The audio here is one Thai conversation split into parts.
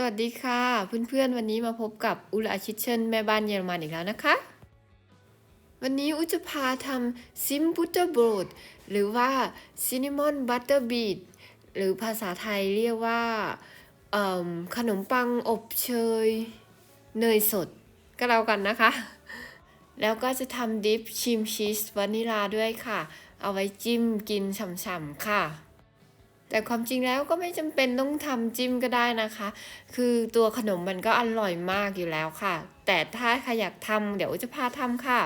สวัสดีค่ะเพื่อนๆวันนี้มาพบกับอุลาชิเชนแม่บ้านเยอรมันอีกแล้วนะคะ วันนี้อุจะพาทำซิมบุตเตอร์โบรดหรือว่าซินนามอนบัตเตอร์บีดหรือภาษาไทยเรียกว่าขนมปังอบเชย เนยสดก็แล้วกันนะคะ แล้วก็จะทำดิฟชิมชีสวานิลาด้วยค่ะ เอาไว้จิ้มกินฉ่ำๆค่ะ แต่ความจริงแล้วก็ไม่จำเป็นต้องทำจิ้มก็ได้นะคะ คือตัวขนมมันก็อร่อยมากอยู่แล้วค่ะ แต่ถ้าใครอยากทำเดี๋ยวจะพาทำค่ะ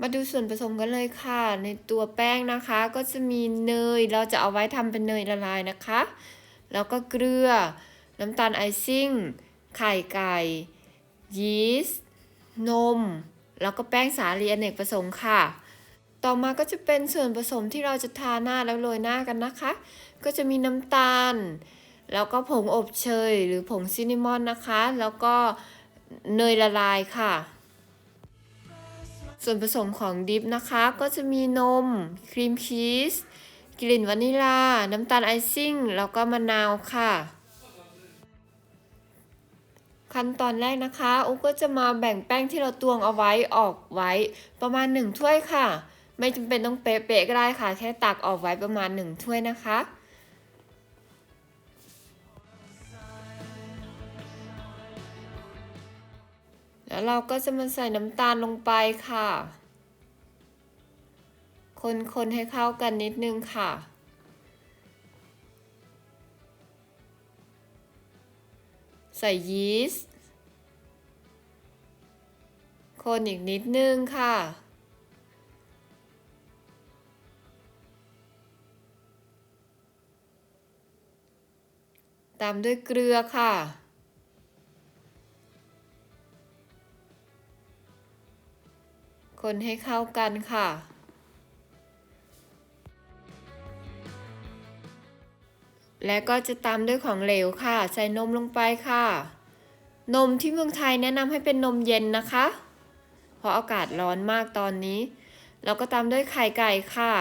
มาดูส่วนผสมกันเลยค่ะ ในตัวแป้งนะคะ ก็จะมีเนย เราจะเอาไว้ทำเป็นเนยละลายนะคะ แล้วก็เกลือ น้ำตาลไอซิ่ง ไข่ไก่ ยีสต์ นม แล้วก็แป้งสาลีอเนกประสงค์ค่ะ ต่อมาก็จะเป็นส่วนผสมที่เราจะทาหน้าแล้วโรยหน้ากันนะคะ ก็จะมีน้ำตาล แล้วก็ผงอบเชยหรือผงซินนามอนนะคะ แล้วก็เนยละลายค่ะ ส่วนผสมของดิฟนะคะก็จะมีนม ครีมชีส กลิ่นวานิลา น้ำตาลไอซิ่ง แล้วก็มะนาวค่ะ ขั้นตอนแรกนะคะ อุ๊กก็จะมาแบ่งแป้งที่เราตวงเอาไว้ออกไว้ประมาณ 1 ถ้วยค่ะ ไม่จำเป็นต้องเป๊ะๆก็ได้ค่ะ แค่ตักออกไว้ประมาณ1ถ้วยนะคะ แล้วเราก็จะมาใส่น้ำตาลลงไปค่ะ คนๆให้เข้ากันนิดนึงค่ะใส่ยีสต์ คนอีกนิดนึงค่ะ ตามด้วยเกลือค่ะ คนให้เข้ากันค่ะ และก็จะตามด้วยของเหลวค่ะ ใส่นมลงไปค่ะ นมที่เมืองไทยแนะนำให้เป็นนมเย็นนะคะ เพราะอากาศร้อนมากตอนนี้ แล้วก็ตามด้วยไข่ไก่ค่ะ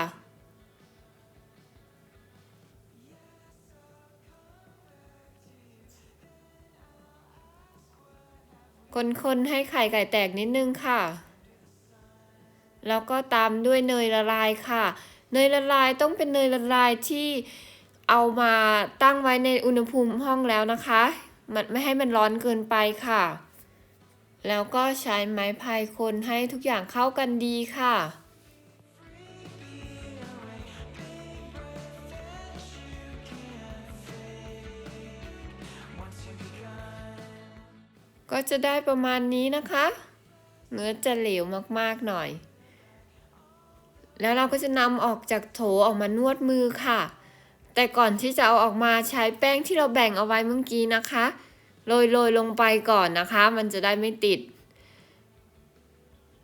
คนๆให้ไข่ไก่แตกนิดนึงค่ะ แล้วก็ตามด้วยเนยละลายค่ะ เนยละลายต้องเป็นเนยละลายที่เอามาตั้งไว้ในอุณหภูมิห้องแล้วนะคะ มันไม่ให้มันร้อนเกินไปค่ะ แล้วก็ใช้ไม้พายคนให้ทุกอย่างเข้ากันดีค่ะ ก็จะได้ประมาณนี้นะคะ เนื้อจะเหลวมากๆหน่อย แล้วเราก็จะนำออกจากโถออกมานวดมือค่ะ แต่ก่อนที่จะเอาออกมาใช้แป้งที่เราแบ่งเอาไว้เมื่อกี้นะคะโรยโรยลงไปก่อนนะคะ มันจะได้ไม่ติด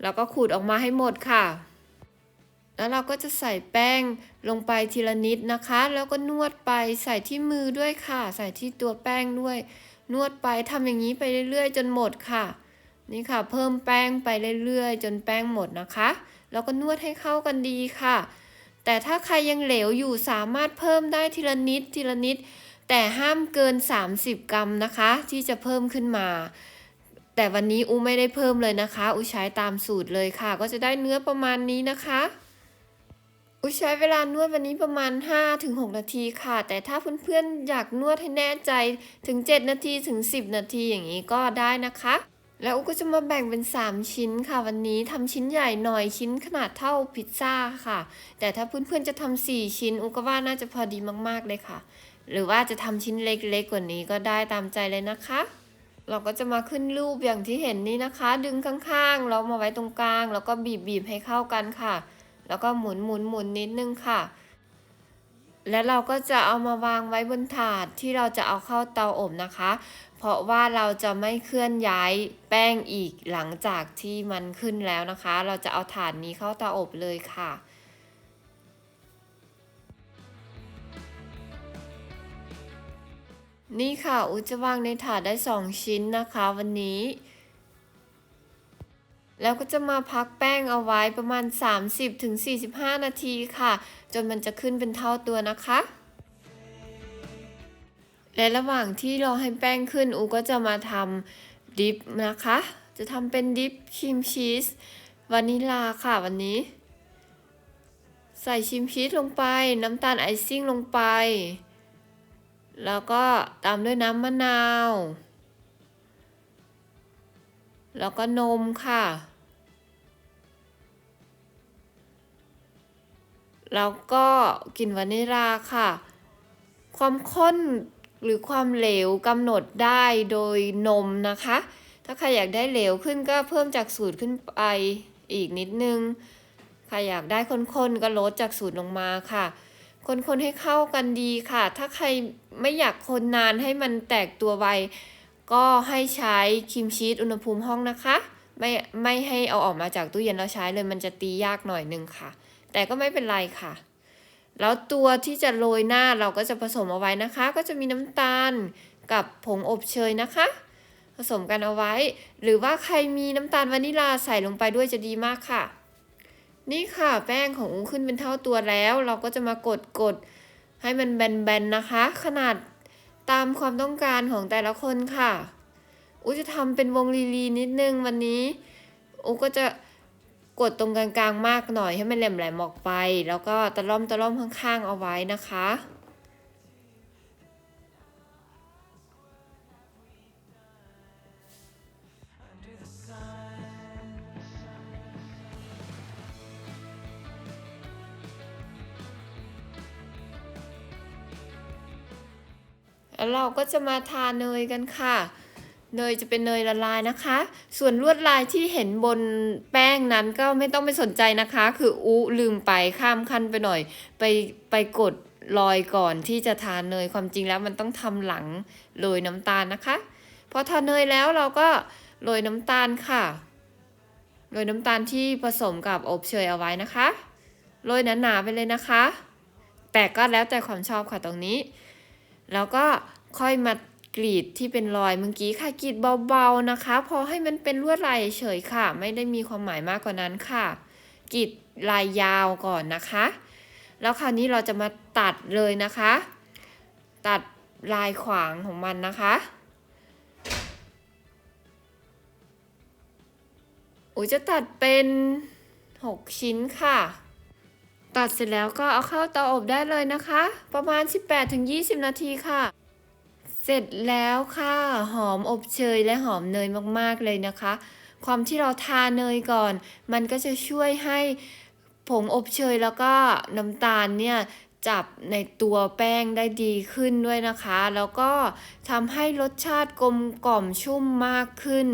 แล้วก็ขูดออกมาให้หมดค่ะ แล้วเราก็จะใส่แป้งลงไปทีละนิดนะคะ แล้วก็นวดไปใส่ที่มือด้วยค่ะ ใส่ที่ตัวแป้งด้วย นวดไปทำอย่างนี้ไปเรื่อยๆ จนหมดค่ะ นี่ค่ะ เพิ่มแป้งไปเรื่อยๆ จนแป้งหมดนะคะ แล้วก็นวดให้เข้ากันดีค่ะ แต่ถ้าใครยังเหลวอยู่สามารถเพิ่มได้ทีละนิดทีละนิด แต่ห้ามเกิน 30 กรัมนะคะ ที่จะเพิ่มขึ้นมา แต่วันนี้อูไม่ได้เพิ่มเลยนะคะ อูใช้ตามสูตรเลยค่ะ ก็จะได้เนื้อประมาณนี้นะคะ อูใช้เวลานวดวันนี้ประมาณ 5-6 นาทีค่ะ แต่ถ้าเพื่อนๆอยากนวดให้แน่ใจถึง 7 นาทีถึง 10 นาทีอย่างนี้ก็ได้นะคะ แล้วอูก็จะมาแบ่งเป็น 3 ชิ้นค่ะ วันนี้ทำชิ้นใหญ่หน่อยชิ้นขนาดเท่าพิซซ่าค่ะ แต่ถ้าเพื่อนๆจะทำ4ชิ้นอูก็ว่าน่าจะพอดีมากๆเลยค่ะ หรือว่าจะทำชิ้นเล็กๆกว่านี้ก็ได้ตามใจเลยนะคะ เราก็จะมาขึ้นรูปอย่างที่เห็นนี้นะคะ ดึงข้างๆแล้วมาไว้ตรงกลาง แล้วก็บีบๆให้เข้ากันค่ะ แล้วก็หมุนหมุนหมุนนิดนึงค่ะ แล้วเราก็จะเอามาวางไว้บนถาดที่เราจะเอาเข้าเตาอบนะคะ เพราะว่าเราจะไม่เคลื่อนย้ายแป้งอีกหลังจากที่มันขึ้นแล้วนะคะ เราจะเอาถาดนี้เข้าเตาอบเลยค่ะนี่ค่ะ อุจจะวางในถาดได้ 2 ชิ้นนะคะวันนี้ แล้วก็จะมาพักแป้งเอาไว้ประมาณ 30-45 นาทีค่ะ จนมันจะขึ้นเป็นเท่าตัวนะคะ และระหว่างที่รอให้แป้งขึ้นอูก็จะมาทำดิฟนะคะ จะทำเป็นดิฟครีมชีสวานิลาค่ะวันนี้ ใส่ครีมชีสลงไป น้ำตาลไอซิ่งลงไป แล้วก็ตามด้วยน้ำมะนาวแล้วก็นมค่ะ แล้วก็กลิ่นวานิลาค่ะ ความข้นหรือความเหลวกำหนดได้โดยนมนะคะ ถ้าใครอยากได้เหลวขึ้นก็เพิ่มจากสูตรขึ้นไปอีกนิดนึง ใครอยากได้ข้นๆก็ลดจากสูตรลงมาค่ะ คนๆให้เข้ากันดีค่ะ ถ้าใครไม่อยากคนนานให้มันแตกตัวไว ก็ให้ใช้ครีมชีสอุณหภูมิห้องนะคะ ไม่ไม่ให้เอาออกมาจากตู้เย็นแล้วใช้เลยมันจะตียากหน่อยนึงค่ะ แต่ก็ไม่เป็นไรค่ะ แล้วตัวที่จะโรยหน้าเราก็จะผสมเอาไว้นะคะ ก็จะมีน้ำตาลกับผงอบเชยนะคะ ผสมกันเอาไว้ หรือว่าใครมีน้ำตาลวานิลาใส่ลงไปด้วยจะดีมากค่ะ นี่ค่ะแป้งของอุ้งขึ้นเป็นเท่าตัวแล้ว เราก็จะมากดกดให้มันแบนๆนะคะ ขนาดตามความต้องการของแต่ละคนค่ะอุ้จะทำเป็นวงรีลีนิดนึงวันนี้อุ้ก็จะ กดตรงกลางๆมากหน่อยให้มันแหลมๆออกไป แล้วก็ตะล่อมตะล่อมข้างๆเอาไว้นะคะ แล้วเราก็จะมาทาเนยกันค่ะ เนยจะเป็นเนยละลายนะคะ ส่วนลวดลายที่เห็นบนแป้งนั้นก็ไม่ต้องไปสนใจนะคะ คืออุลืมไปข้ามขั้นไปหน่อย ไปไปกดรอยก่อนที่จะทาเนยความจริงแล้วมันต้องทำหลังโรยน้ำตาลนะคะพอทาเนยแล้วเราก็โรยน้ำตาลค่ะโรยน้ำตาลที่ผสมกับอบเชยเอาไว้นะคะโรยหนาๆไปเลยนะคะ แต่ก็แล้วแต่ความชอบค่ะตรงนี้ แล้วก็ค่อยมา กรีดที่เป็นรอยเมื่อกี้ค่ะกรีดเบาๆนะคะ พอให้มันเป็นลวดลายเฉยค่ะ ไม่ได้มีความหมายมากกว่านั้นค่ะกรีดลายยาวก่อนนะคะ แล้วคราวนี้เราจะมาตัดเลยนะคะ ตัดลายขวางของมันนะคะอุยจะตัดเป็น 6 ชิ้นค่ะ ตัดเสร็จแล้วก็เอาเข้าเตาอบได้เลยนะคะ ประมาณ 18-20 นาทีค่ะ เสร็จแล้วค่ะหอมอบเชยและหอมเนยมากๆเลยนะคะ ความที่เราทาเนยก่อน มันก็จะช่วยให้ผงอบเชยแล้วก็น้ำตาลเนี่ยจับในตัวแป้งได้ดีขึ้นด้วยนะคะ แล้วก็ทำให้รสชาติกลมกล่อมชุ่มมากขึ้น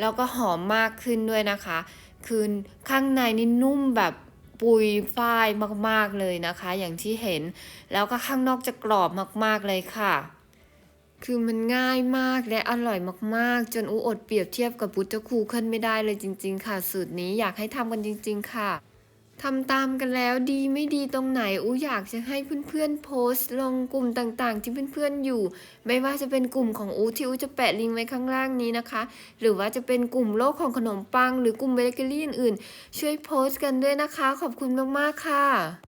แล้วก็หอมมากขึ้นด้วยนะคะ คือข้างในนี่นุ่มแบบปุยฝ้ายมากๆเลยนะคะ อย่างที่เห็น แล้วก็ข้างนอกจะกรอบมากๆเลยค่ะ คือมันง่ายมากและอร่อยมากๆ จนอูอดเปรียบเทียบกับบุตรคูขึ้นไม่ได้เลยจริง ๆ ค่ะ สูตรนี้อยากให้ทำกันจริง ๆ ค่ะทำตามกันแล้วดีไม่ดีตรงไหนอูอยากจะให้เพื่อนๆโพสต์ ลงกลุ่มต่างๆ ที่เพื่อนๆอยู่ ไม่ว่าจะเป็นกลุ่มของอูที่อูจะแปะลิงก์ไว้ข้างล่างนี้นะคะ หรือว่าจะเป็นกลุ่มโลกของขนมปัง หรือกลุ่มเบเกอรี่อื่นๆ ช่วยโพสต์กันด้วยนะคะ ขอบคุณมากๆค่ะ